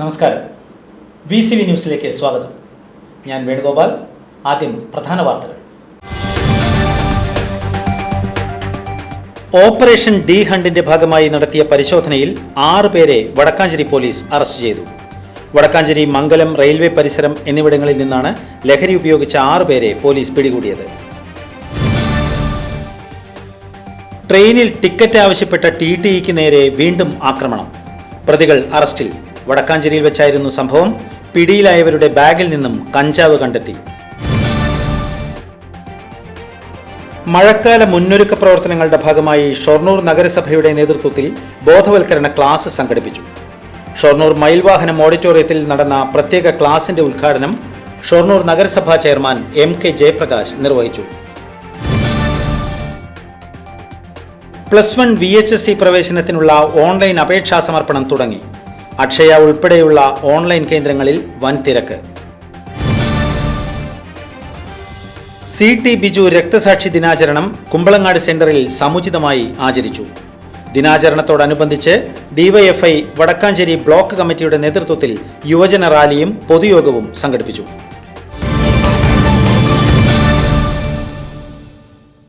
നമസ്കാരം. V C V ന്യൂസിലേക്ക് സ്വാഗതം. ഞാൻ വേണുഗോപാൽ. ആദ്യം പ്രധാന വാർത്തകൾ. ഓപ്പറേഷൻ ഡി ഹണ്ടിന്റെ ഭാഗമായി നടത്തിയ പരിശോധനയിൽ ആറ് പേരെ വടക്കാഞ്ചേരി പോലീസ് അറസ്റ്റ് ചെയ്തു. വടക്കാഞ്ചേരി മംഗലം റെയിൽവേ പരിസരം എന്നിവിടങ്ങളിൽ നിന്നാണ് ലഹരി ഉപയോഗിച്ച ആറ് പേരെ പോലീസ് പിടികൂടിയത്. ട്രെയിനിൽ ടിക്കറ്റ് ആവശ്യപ്പെട്ട ടി ടിഇക്ക് നേരെ വീണ്ടും ആക്രമണം. പ്രതികൾ അറസ്റ്റിൽ. വടക്കാഞ്ചേരിയിൽ വെച്ചായിരുന്നു സംഭവം. പിടിയിലായവരുടെ ബാഗിൽ നിന്നും കഞ്ചാവ് കണ്ടെത്തി. മഴക്കാല മുന്നൊരുക്ക പ്രവർത്തനങ്ങളുടെ ഭാഗമായി ഷൊർണൂർ നഗരസഭയുടെ നേതൃത്വത്തിൽ ബോധവൽക്കരണ ക്ലാസ് സംഘടിപ്പിച്ചു. ഷൊർണൂർ മയിൽവാഹനം ഓഡിറ്റോറിയത്തിൽ നടന്ന പ്രത്യേക ക്ലാസിന്റെ ഉദ്ഘാടനം ഷൊർണൂർ നഗരസഭാ ചെയർമാൻ എം കെ ജയപ്രകാശ് നിർവഹിച്ചു. Plus one V H S C പ്രവേശനത്തിനുള്ള online അപേക്ഷാ സമർപ്പണം തുടങ്ങി. അക്ഷയ ഉൾപ്പെടെയുള്ള ഓൺലൈൻ കേന്ദ്രങ്ങളിൽ വൻ തിരക്ക്. സി ടി ബിജു രക്തസാക്ഷി ദിനാചരണം കുമ്പളങ്ങാട് സെന്ററിൽ സമുചിതമായി ആചരിച്ചു. ദിനാചരണത്തോടനുബന്ധിച്ച് ഡിവൈഎഫ്ഐ വടക്കാഞ്ചേരി ബ്ലോക്ക് കമ്മിറ്റിയുടെ നേതൃത്വത്തിൽ യുവജന റാലിയും പൊതുയോഗവും സംഘടിപ്പിച്ചു.